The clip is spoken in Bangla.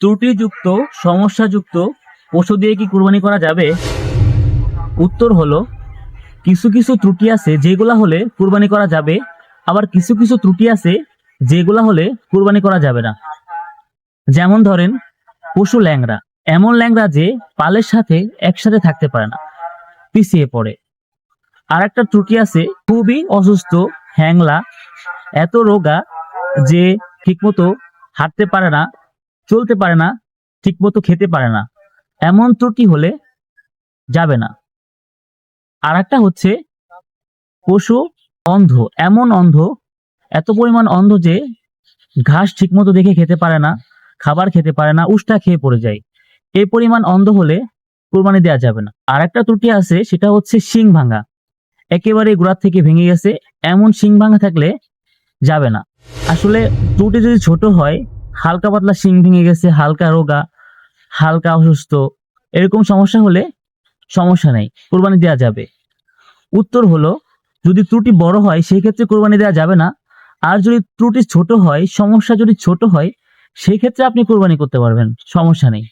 ত্রুটিযুক্ত, সমস্যাযুক্ত, পশু দিয়ে কি কুরবানি করা যাবে? উত্তর হলো, কিছু কিছু ত্রুটি আছে যেগুলা হলে কুরবানি করা যাবে, আবার কিছু কিছু ত্রুটি আছে যেগুলা হলে কুরবানি করা যাবে না। যেমন ধরেন, পশু ল্যাংরা এমন ল্যাংরা যে পালের সাথে একসাথে থাকতে পারে না, পিছিয়ে পড়ে। আর একটা ত্রুটি আছে, খুবই অসুস্থ, হ্যাংলা, এত রোগা যে ঠিকমতো হাঁটতে পারে না চলতে পারে না, ঠিকমতো খেতে পারে না। এমন ত্রুটি হলে যাবে না। আর একটা হচ্ছে পশু অন্ধ। এমন অন্ধ, এত পরিমাণ অন্ধ যে ঘাস ঠিকমতো দেখে খেতে পারে না, খাবার খেতে পারে না, উষ্টা খেয়ে পড়ে যায়। এই পরিমাণ অন্ধ হলে কোরবানি দেওয়া যাবে না। আর একটা ত্রুটি আছে, সেটা হচ্ছে শিং ভাঙা। একেবারে গোড়ার থেকে ভেঙে গেছে, এমন শিং ভাঙা থাকলে যাবে না। আসলে ত্রুটি যদি ছোট হয় হালকা পাতলা শিং ভেঙে গেছে, হালকা রোগা, হালকা অসুস্থ, এরকম সমস্যা হলে সমস্যা নেই, কোরবানি দেওয়া যাবে। উত্তর হলো, যদি ত্রুটি বড় হয়, সেই ক্ষেত্রে কোরবানি দেওয়া যাবে না। আর যদি ত্রুটি ছোট হয়, সমস্যা যদি ছোট হয়, সেই ক্ষেত্রে আপনি কোরবানি করতে পারবেন, সমস্যা নেই।